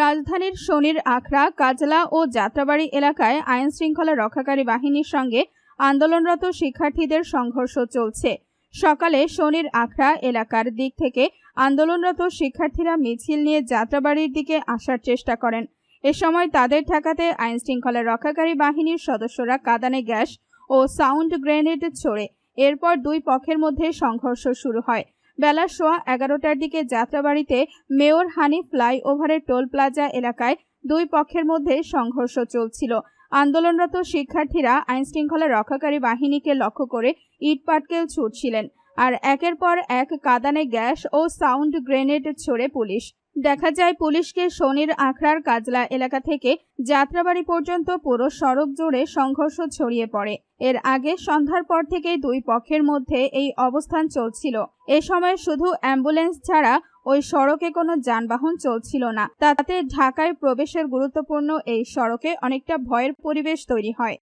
রাজধানীর শনির আখড়া, কাজলা ও যাত্রাবাড়ি এলাকায় আইন শৃঙ্খলা রক্ষাকারী বাহিনীর সঙ্গে আন্দোলনরত শিক্ষার্থীদের সংঘর্ষ চলছে। সকালে শনির আখড়া এলাকার দিক থেকে আন্দোলনরত শিক্ষার্থীরা মিছিল নিয়ে যাত্রাবাড়ির দিকে আসার চেষ্টা করেন। এ সময় তাদের ঠেকাতে আইন শৃঙ্খলা রক্ষাকারী বাহিনীর সদস্যরা কাদানে গ্যাস ও সাউন্ড গ্রেনেড ছোড়ে। এরপর দুই পক্ষের মধ্যে সংঘর্ষ শুরু হয়। বেলা সোয়া এগারোটার দিকে যাত্রাবাড়িতে মেয়র হানি ফ্লাইওভারের টোল প্লাজা এলাকায় দুই পক্ষের মধ্যে সংঘর্ষ চলছিল। আন্দোলনরত শিক্ষার্থীরা আইনশৃঙ্খলা রক্ষাকারী বাহিনীকে লক্ষ্য করে ইট পাটকেল ছুটছিলেন। আর একের পর এক কাদানে গ্যাস ও সাউন্ড গ্রেনেড ছড়ে পুলিশ। দেখা যায় পুলিশকে শনির আখড়ার কাজলা এলাকা থেকে যাত্রাবাড়ি পর্যন্ত পুরো সড়ক জুড়ে সংঘর্ষ ছড়িয়ে পড়ে। এর আগে সন্ধ্যার পর থেকে দুই পক্ষের মধ্যে এই অবস্থান চলছিল। এ সময় শুধু অ্যাম্বুলেন্স ছাড়া ওই সড়কে কোনো যানবাহন চলছিল না। তাতে ঢাকায় প্রবেশের গুরুত্বপূর্ণ এই সড়কে অনেকটা ভয়ের পরিবেশ তৈরি হয়।